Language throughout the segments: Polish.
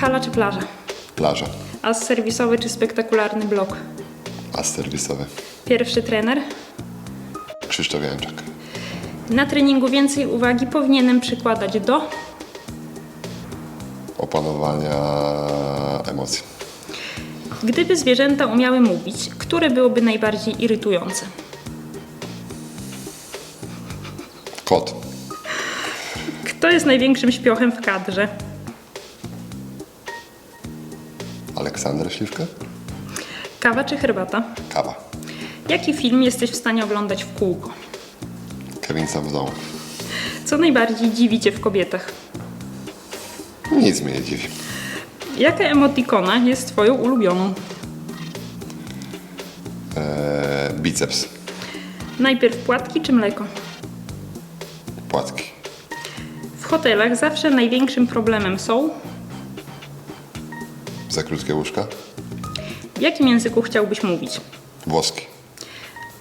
Hala czy plaża? Plaża. As serwisowy czy spektakularny blok? As serwisowy. Pierwszy trener? Krzysztof Janczak. Na treningu więcej uwagi powinienem przykładać do Opanowania emocji. Gdyby zwierzęta umiały mówić, które byłoby najbardziej irytujące? Kot. Kto jest największym śpiochem w kadrze? Aleksander Śliwka. Kawa czy herbata? Kawa. Jaki film jesteś w stanie oglądać w kółko? Kevin sam. Co najbardziej dziwi Cię w kobietach? Nic mnie nie dziwi. Jaka emotikona jest Twoją ulubioną? Eee, biceps. Najpierw płatki czy mleko? Płatki. W hotelach zawsze największym problemem są... Za krótkie łóżka. W jakim języku chciałbyś mówić? Włoski.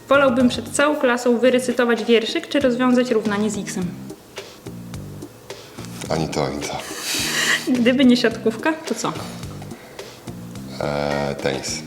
Wolałbym przed całą klasą wyrecytować wierszyk czy rozwiązać równanie z x-em. Ani to, ani to. Gdyby nie siatkówka, to co? Eee, tenis.